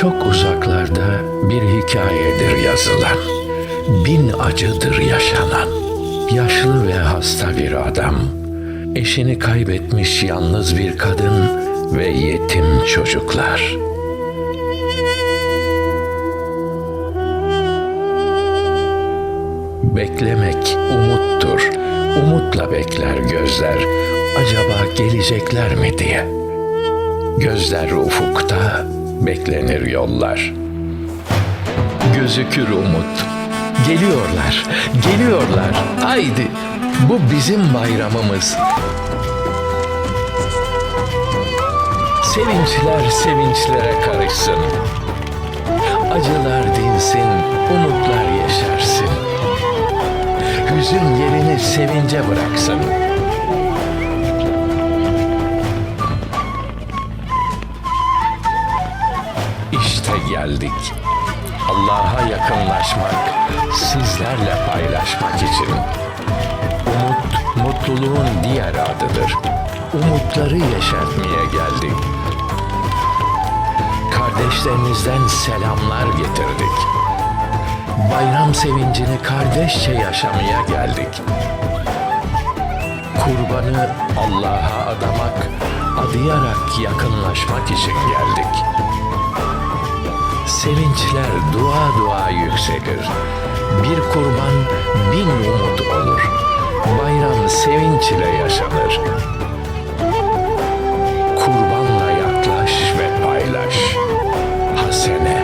Çok uzaklarda bir hikayedir yazılan. Bin acıdır yaşanan. Yaşlı ve hasta bir adam. Eşini kaybetmiş yalnız bir kadın ve yetim çocuklar. Beklemek umuttur. Umutla bekler gözler. Acaba gelecekler mi diye. Gözler ufukta, beklenir yollar. Gözükür umut. Geliyorlar, geliyorlar. Haydi, bu bizim bayramımız. Sevinçler sevinçlere karışsın. Acılar dinsin, umutlar yeşersin. Hüzün yerini sevince bıraksın. Geldik. Allah'a yakınlaşmak, sizlerle paylaşmak için. Umut, mutluluğun diğer adıdır. Umutları yeşertmeye geldik. Kardeşlerimizden selamlar getirdik. Bayram sevincini kardeşçe yaşamaya geldik. Kurbanı Allah'a adamak, adayarak yakınlaşmak için geldik. Sevinçler dua dua yükselir. Bir kurban bin umut olur. Bayram sevinç ile yaşanır. Kurbanla yaklaş ve paylaş. Hasene,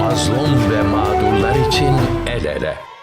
mazlum ve mağdurlar için el ele.